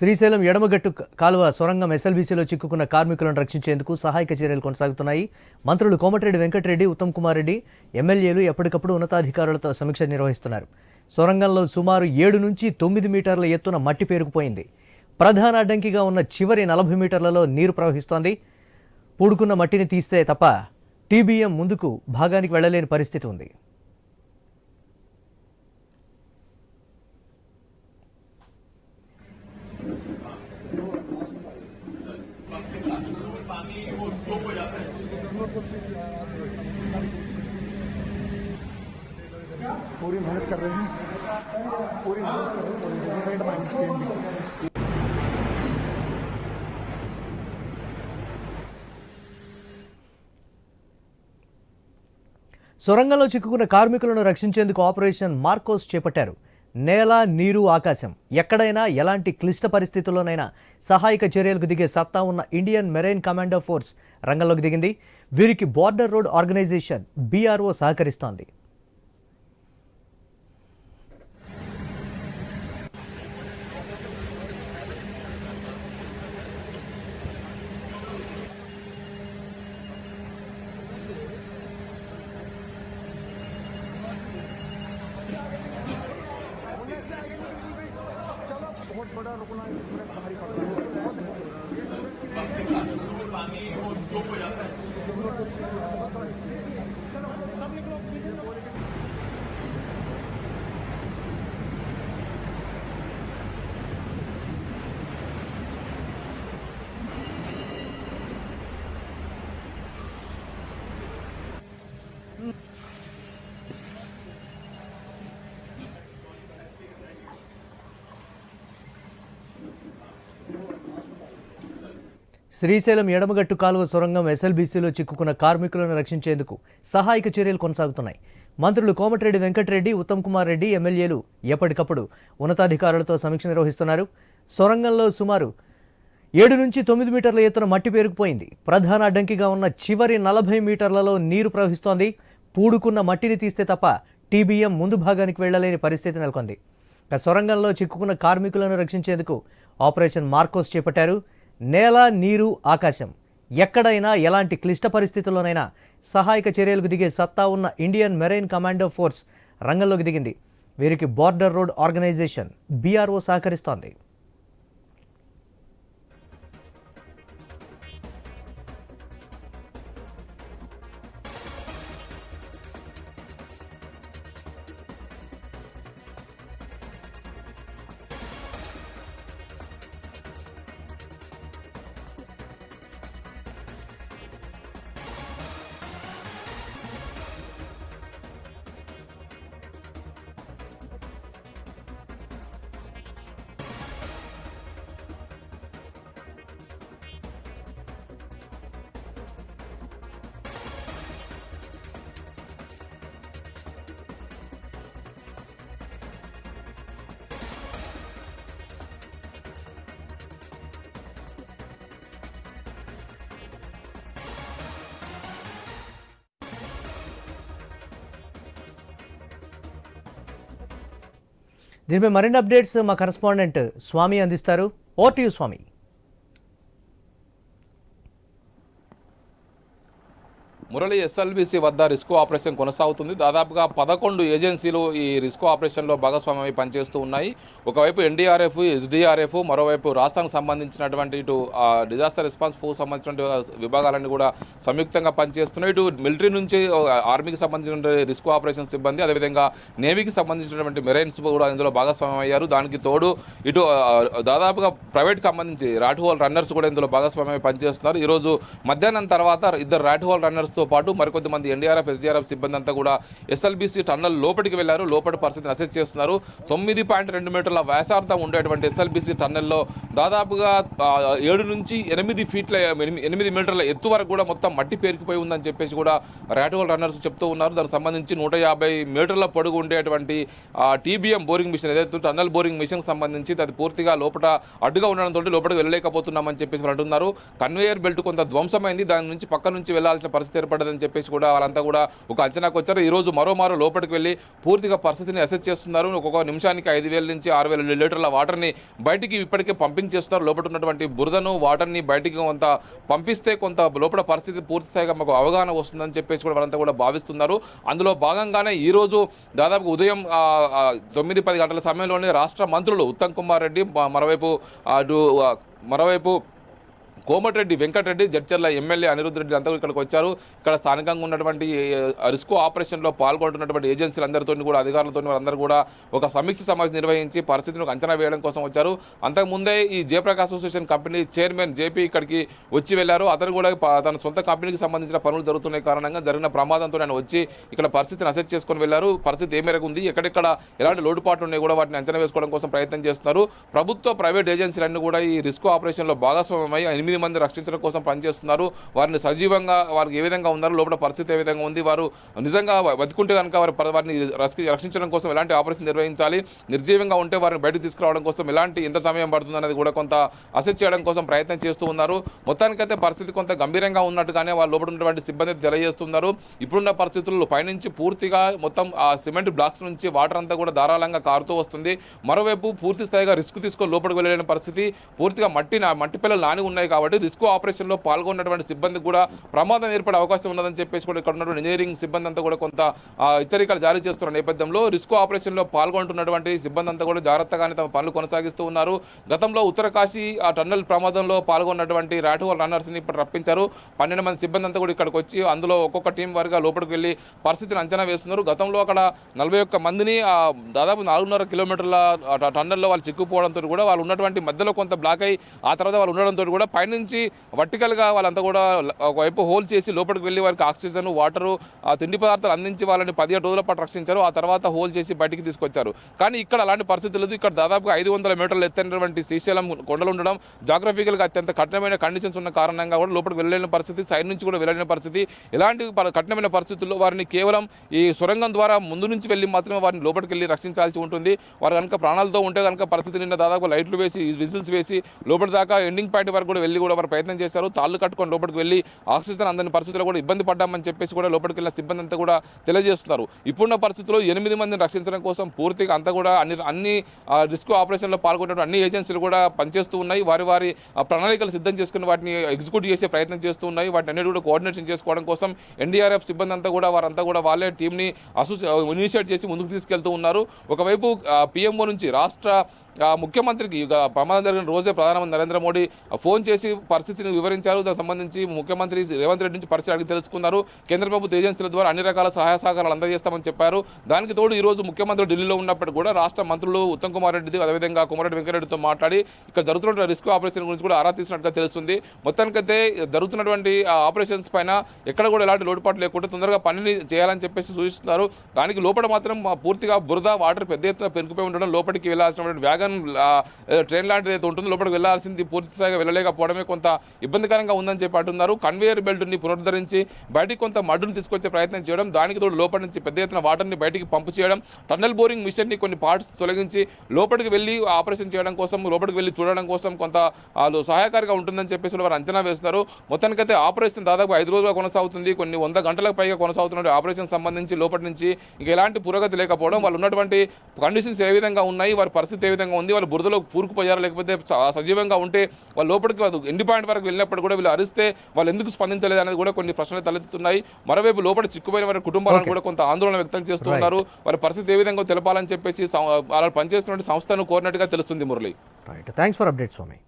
శ్రీశైలం ఎడమగట్టు కాలువ సొరంగం ఎస్ఎల్బీసీలో చిక్కుకున్న కార్మికులను రక్షించేందుకు సహాయక చర్యలు కొనసాగుతున్నాయి. మంత్రులు కోమటిరెడ్డి వెంకటరెడ్డి ఉత్తమ్ కుమార్ రెడ్డి ఎమ్మెల్యేలు ఎప్పటికప్పుడు ఉన్నతాధికారులతో సమీక్ష నిర్వహిస్తున్నారు. సొరంగంలో సుమారు ఏడు నుంచి తొమ్మిది మీటర్ల ఎత్తున మట్టి పేరుకుపోయింది. ప్రధాన అడ్డంకిగా ఉన్న చివరి నలభై మీటర్లలో నీరు ప్రవహిస్తోంది. పూడుకున్న మట్టిని తీస్తే తప్ప టీబీఎం ముందుకు భాగానికి వెళ్ళలేని పరిస్థితి ఉంది. पूरी मेहनत कर रहे हैं पूरी मेहनत कर रहे हैं डेडिकेटेड माइंड स्टेट సొరంగంలో చిక్కుకున్న కార్మికులను రక్షించేందుకు ఆపరేషన్ మార్కోస్ చేపట్టారు నేల నీరు ఆకాశం. ఎక్కడైనా ఎలాంటి క్లిష్ట పరిస్థితుల్లోనైనా సహాయక చర్యలకు దిగే సత్తా ఉన్న ఇండియన్ మెరైన్ కమాండో ఫోర్స్ రంగంలోకి దిగింది. వీరికి బార్డర్ రోడ్ ఆర్గనైజేషన్ బీఆర్ఓ సహకరిస్తోంది. बड़ा रुकना इसमें भारी पड़ता है। శ్రీశైలం ఎడమగట్టు కాలువ సొరంగం ఎస్ఎల్బీసీలో చిక్కుకున్న కార్మికులను రక్షించేందుకు సహాయక చర్యలు కొనసాగుతున్నాయి. మంత్రులు కోమటిరెడ్డి వెంకటరెడ్డి ఉత్తమ్ కుమార్ రెడ్డి ఎమ్మెల్యేలు ఎప్పటికప్పుడు ఉన్నతాధికారులతో సమీక్ష నిర్వహిస్తున్నారు. సొరంగంలో సుమారు ఏడు నుంచి తొమ్మిది మీటర్ల ఎత్తున మట్టి పేరుకుపోయింది. ప్రధాన అడ్డంకిగా ఉన్న చివరి నలభై మీటర్లలో నీరు ప్రవహిస్తోంది. పూడుకున్న మట్టిని తీస్తే తప్ప టీబీఎం ముందు భాగానికి వెళ్ళలేని పరిస్థితి నెలకొంది. సొరంగంలో చిక్కుకున్న కార్మికులను రక్షించేందుకు ఆపరేషన్ మార్కోస్ చేపట్టారు. నేల నీరు ఆకాశం. ఎక్కడైనా ఎలాంటి క్లిష్ట పరిస్థితుల్లోనైనా సహాయక చర్యలకు దిగే సత్తా ఉన్న ఇండియన్ మెరైన్ కమాండో ఫోర్స్ రంగంలోకి దిగింది. వీరికి బార్డర్ రోడ్ ఆర్గనైజేషన్ బీఆర్ఓ సహకరిస్తోంది. దీనిపై మరిన్ని అప్డేట్స్ మా కరస్పాండెంట్ స్వామి అందిస్తారు. Over to Swamy. Murali SLBC వద్ద రిస్క్ ఆపరేషన్ కొనసాగుతుంది. దాదాపుగా పదకొండు ఏజెన్సీలు ఈ రిస్క్ ఆపరేషన్లో భాగస్వామ్యమై పనిచేస్తూ ఉన్నాయి. ఒకవైపు ఎన్డీఆర్ఎఫ్ ఎస్డీఆర్ఎఫ్ మరోవైపు రాష్ట్రానికి సంబంధించినటువంటి ఇటు డిజాస్టర్ రెస్పాన్స్ ఫోర్స్ సంబంధించినటువంటి విభాగాలన్నీ కూడా సంయుక్తంగా పనిచేస్తున్నాయి. ఇటు మిలిటరీ నుంచి ఆర్మీకి సంబంధించిన రిస్క్ ఆపరేషన్ సిబ్బంది అదేవిధంగా నేవీకి సంబంధించినటువంటి మెరైన్స్ కూడా ఇందులో భాగస్వామ్యం అయ్యారు దానికి తోడు ఇటు దాదాపుగా ప్రైవేట్కి సంబంధించి రాట్ హోల్ రన్నర్స్ కూడా ఇందులో భాగస్వామ్యమై పనిచేస్తున్నారు. ఈరోజు మధ్యాహ్నం తర్వాత ఇద్దరు రాట్ హోల్ రన్నర్స్ తో పాటు మరికొద్ది మంది ఎన్డీఆర్ఎఫ్ ఎస్డీఆర్ఎఫ్ సిబ్బంది అంతా కూడా ఎస్ఎల్బీసీ టన్నల్ లోపలికి వెళ్ళారు. లోపల పరిస్థితిని అసెస్ చేస్తున్నారు. తొమ్మిది పాయింట్ రెండు మీటర్ల వ్యాసార్థం ఉండేటువంటి ఎస్ఎల్బీసీ టన్నెల్లో దాదాపుగా ఏడు నుంచి ఎనిమిది ఫీట్ల ఎనిమిది మీటర్ల ఎత్తు వరకు కూడా మొత్తం మట్టి పేరుకుపోయి ఉందని చెప్పేసి కూడా రాటోల్ రన్నర్స్ చెప్తూ ఉన్నారు. దానికి సంబంధించి నూట యాభై మీటర్ల పొడుగు ఉండేటువంటి టీబీఎం బోరింగ్ మిషన్ ఏదైతే టన్నల్ బోరింగ్ మిషన్ సంబంధించి అది పూర్తిగా లోపల అడ్డుగా ఉండడంతో లోపలికి వెళ్ళలేకపోతున్నామని చెప్పేసి అంటున్నారు. కన్వేయర్ బెల్ట్ కొంత ధ్వంసమైంది. దాని నుంచి పక్క నుంచి వెళ్ళాల్సిన పరిస్థితి ఏర్పడదని చెప్పేసి కూడా వాళ్ళంతా కూడా ఒక అంచనాకు వచ్చారు. ఈరోజు మరోమారు లోపలికి వెళ్ళి పూర్తిగా పరిస్థితిని అసెస్ చేస్తున్నారు. ఒక్కొక్క నిమిషానికి ఐదు వేల నుంచి ఆరు వేల లీటర్ల వాటర్ని బయటికి ఇప్పటికే పంపింగ్ చేస్తున్నారు. లోపల ఉన్నటువంటి బురదను వాటర్ని బయటికి కొంత పంపిస్తే కొంత లోపల పరిస్థితి పూర్తి స్థాయిగా మాకు అవగాహన వస్తుందని చెప్పేసి కూడా వాళ్ళంతా కూడా భావిస్తున్నారు. అందులో భాగంగానే ఈరోజు దాదాపు ఉదయం తొమ్మిది పది గంటల సమయంలోనే రాష్ట్ర మంత్రులు ఉత్తమ్ కుమార్ రెడ్డి మరోవైపు అటు మరోవైపు కోమటిరెడ్డి వెంకటరెడ్డి జడ్చర్ల ఎమ్మెల్యే అనిరుద్ధ్ రెడ్డి అంతా ఇక్కడికి వచ్చారు. ఇక్కడ స్థానికంగా ఉన్నటువంటి రిస్కో ఆపరేషన్లో పాల్గొంటున్నటువంటి ఏజెన్సీలందరితో కూడా అధికారులతో వారందరూ కూడా ఒక సమీక్ష సమావేశం నిర్వహించి పరిస్థితిని అంచనా వేయడం కోసం వచ్చారు. అంతకుముందే ఈ Jayaprakash association company chairman JP ఇక్కడికి వచ్చి వెళ్ళారు. అతను కూడా తన సొంత కంపెనీకి సంబంధించిన పనులు జరుగుతున్నాయి కారణంగా జరిగిన ప్రమాదంతో ఆయన వచ్చి ఇక్కడ పరిస్థితిని అసెస్ చేసుకొని వెళ్ళారు. పరిస్థితి ఏ మేరకు ఉంది? ఎక్కడెక్కడ ఎలాంటి లోటుపాట్లు ఉన్నాయి కూడా వాటిని అంచనా వేసుకోవడం కోసం ప్రయత్నం చేస్తున్నారు. ప్రభుత్వ ప్రైవేట్ ఏజెన్సీలన్నీ కూడా ఈ రిస్క్ ఆపరేషన్లో భాగస్వామ్యమై ఎనిమిది మంది రక్షించడం కోసం పనిచేస్తున్నారు. వారిని సజీవంగా వారికి ఏ విధంగా ఉన్నారు లోపల పరిస్థితి ఏ విధంగా ఉంది వారు నిజంగా బతుకుంటే కనుక వారి వారిని రక్షించడం కోసం ఎలాంటి ఆపరేషన్ నిర్వహించాలి నిర్జీవంగా ఉంటే వారిని బయటకు తీసుకురావడం కోసం ఎలాంటి ఎంత సమయం పడుతుంది అనేది కూడా కొంత అసెస్ చేయడం కోసం ప్రయత్నం చేస్తూ ఉన్నారు. మొత్తానికైతే పరిస్థితి కొంత గంభీరంగా ఉన్నట్టుగానే వారు లోపల ఉన్నటువంటి సిబ్బంది తెలియజేస్తున్నారు. ఇప్పుడున్న పరిస్థితుల్లో పైనుంచి పూర్తిగా మొత్తం ఆ సిమెంట్ బ్లాక్స్ నుంచి వాటర్ అంతా కూడా ధారాళంగా కారుతూ వస్తుంది. మరోవైపు పూర్తి స్థాయిగా రిస్క్ తీసుకొని లోపలికి వెళ్ళలేని పరిస్థితి పూర్తిగా మట్టి నా- మట్టి పిల్లలు నాని ఉన్నాయి కాబట్టి రిస్క్ ఆపరేషన్లో పాల్గొన్నటువంటి సిబ్బందికి కూడా ప్రమాదం ఏర్పడే అవకాశం ఉన్నదని చెప్పేసి కూడా ఇక్కడ ఉన్నటువంటి ఇంజనీరింగ్ సిబ్బంది అంతా కూడా కొంత హెచ్చరికలు జారీ చేస్తున్న నేపథ్యంలో రిస్క్ ఆపరేషన్లో పాల్గొంటున్నటువంటి సిబ్బంది అంతా కూడా జాగ్రత్తగానే తమ పనులు కొనసాగిస్తూ ఉన్నారు. గతంలో ఉత్తరకాశీ ఆ టన్నల్ ప్రమాదంలో పాల్గొన్నటువంటి రాటువల్ రన్నర్స్ని ఇప్పుడు రప్పించారు. పన్నెండు మంది సిబ్బంది అంతా కూడా ఇక్కడికి వచ్చి అందులో ఒక్కొక్క టీం వారిగా లోపలికి వెళ్ళి పరిస్థితిని అంచనా వేస్తున్నారు. గతంలో అక్కడ నలభై ఒక్క మందిని దాదాపు నాలుగున్నర కిలోమీటర్ల టన్నెల్లో టన్నల్లో వాళ్ళు చిక్కుపోవడంతో కూడా వాళ్ళు ఉన్నటువంటి మధ్యలో కొంత బ్లాక్ అయ్యి ఆ తర్వాత వాళ్ళు ఉండడంతో కూడా పైన పైనుంచి వర్టికల్గా వాళ్ళంతా కూడా ఒకవైపు హోల్ చేసి లోపలికి వెళ్ళి వారికి ఆక్సిజన్ వాటరు ఆ తిండి పదార్థాలు అందించి వాళ్ళని పదిహేడు రోజుల పాటు రక్షించారు. ఆ తర్వాత హోల్ చేసి బయటికి తీసుకొచ్చారు. కానీ ఇక్కడ అలాంటి పరిస్థితి లేదు. ఇక్కడ దాదాపుగా ఐదు వందల మీటర్లు ఎత్తైనటువంటి శ్రీశైలం కొండలు ఉండడం జాగ్రఫికల్గా అత్యంత కఠినమైన కండిషన్స్ ఉన్న కారణంగా కూడా లోపలికి వెళ్ళలేని పరిస్థితి సైడ్ నుంచి కూడా వెళ్ళలేని పరిస్థితి. ఇలాంటి ప- కఠినమైన పరిస్థితుల్లో వారిని కేవలం ఈ సొరంగం ద్వారా ముందు నుంచి వెళ్ళి మాత్రమే వారిని లోపలికి వెళ్ళి రక్షించాల్సి ఉంటుంది. వారు కనుక ప్రాణాలతో ఉంటే కనుక పరిస్థితి నిన్న దాదాపు లైట్లు వేసి విజిల్స్ వేసి లోపలి దాకా ఎండింగ్ పాయింట్ వరకు కూడా వెళ్ళి కూడా వారు ప్రయత్నం చేశారు. తాళ్ళు కట్టుకొని లోపలికి వెళ్ళి ఆక్సిజన్ అందని పరిస్థితుల్లో కూడా ఇబ్బంది పడ్డామని చెప్పేసి కూడా లోపలికి వెళ్ళిన సిబ్బంది అంతా కూడా తెలియజేస్తున్నారు. ఇప్పుడున్న పరిస్థితుల్లో ఎనిమిది మందిని రక్షించడం కోసం పూర్తిగా అంతా కూడా అన్ని అన్ని రిస్క్ ఆపరేషన్లో పాల్గొన్న అన్ని ఏజెన్సీలు కూడా పనిచేస్తూ ఉన్నాయి. వారి వారి ఆ, ప్రణాళికలు సిద్ధం చేసుకుని వాటిని ఎగ్జిక్యూట్ చేసే ప్రయత్నం చేస్తూ ఉన్నాయి. వాటిని అన్నిటి కూడా కోఆర్డినేషన్ చేసుకోవడం కోసం ఎన్డీఆర్ఎఫ్ సిబ్బంది అంతా కూడా వారంతా కూడా వాళ్ళే టీంని అసోసి ఇనిషియేట్ చేసి ముందుకు తీసుకెళ్తూ ఉన్నారు. ఒకవైపు పిఎంఓ నుంచి రాష్ట్ర ముఖ్యమంత్రికి ప్రమాదం జరిగిన రోజే ప్రధానమంత్రి నరేంద్ర మోడీ ఫోన్ చేసి పరిస్థితిని వివరించారు. దానికి సంబంధించి ముఖ్యమంత్రి రేవంత్ రెడ్డి నుంచి పరిస్థితి అడిగి తెలుసుకున్నారు. కేంద్ర ప్రభుత్వ ఏజెన్సీల ద్వారా అన్ని రకాల సహాయ సహకారాలు అందజేస్తామని చెప్పారు. దానికి తోడు ఈ రోజు ముఖ్యమంత్రి ఢిల్లీలో ఉన్నప్పటికీ కూడా రాష్ట్ర మంత్రులు ఉత్తమ్ కుమార్ రెడ్డి అదేవిధంగా కుమారెడ్డి వెంకరెడ్డితో మాట్లాడి ఇక్కడ జరుగుతున్న రిస్క్ ఆపరేషన్ గురించి కూడా ఆరా తీసినట్టుగా తెలుస్తుంది. మొత్తానికైతే జరుగుతున్నటువంటి ఆ ఆపరేషన్స్ పైన ఎక్కడ కూడా ఎలాంటి లోటుపాటు లేకుండా తొందరగా పనిని చేయాలని చెప్పేసి సూచిస్తున్నారు. దానికి లోపల మాత్రం పూర్తిగా బురద వాటర్ పెద్ద ఎత్తున పెరిగిపోయి ఉండడం లోపలికి వెళ్ళాల్సినటువంటి వ్యాగన్ ఆ, ట్రైన్ లాంటిది అయితే ఉంటుందో లోపలికి వెళ్ళాల్సింది పూర్తి స్థాయిగా వెళ్ళలేకపోవడమే కొంత ఇబ్బందికరంగా ఉందని చెప్పి అంటున్నారు. కన్వేయర్ బెల్ట్ని పునరుద్ధరించి బయటికి కొంత మడ్డును తీసుకొచ్చే ప్రయత్నం చేయడం దానికి తోడు లోపల నుంచి పెద్ద ఎత్తున వాటర్ని బయటికి పంపు చేయడం టన్నల్ బోరింగ్ మిషన్ని కొన్ని పార్ట్స్ తొలగించి లోపలికి వెళ్ళి ఆపరేషన్ చేయడం కోసం లోపలికి వెళ్ళి చూడడం కోసం కొంత వాళ్ళు సహాయకారిగా ఉంటుందని చెప్పేసి వారు అంచనా వేస్తున్నారు. మొత్తానికైతే ఆపరేషన్ దాదాపు ఐదు రోజులుగా కొనసాగుతుంది. కొన్ని వంద గంటలకు పైగా కొనసాగుతున్న ఆపరేషన్ సంబంధించి లోపటి నుంచి ఇంకా ఎలాంటి పురోగతి లేకపోవడం వాళ్ళు ఉన్నటువంటి కండిషన్స్ ఏ విధంగా ఉన్నాయి వారి పరిస్థితి ఏ విధంగా ఉంది. వాళ్ళు బురదలో పూరుకుపోయారా లేకపోతే సజీవంగా ఉంటే వాళ్ళ లోపలికి వాళ్ళు ఎండి పాయింట్ వరకు వెళ్ళినప్పుడు కూడా వీళ్ళు అరిస్తే వాళ్ళు ఎందుకు స్పందించలేదు అనేది కూడా కొన్ని ప్రశ్నలు తలెత్తుతున్నాయి. మరోవైపు లోపల చిక్కుపోయిన వారి కుటుంబాలను కూడా కొంత ఆందోళన వ్యక్తం చేస్తూ ఉన్నారు వారి పరిస్థితి ఏ విధంగా తెలపాలని చెప్పేసి వాళ్ళు పనిచేస్తున్న సంస్థను కోరినట్టుగా తెలుస్తుంది Murali. Right thanks for update Swamy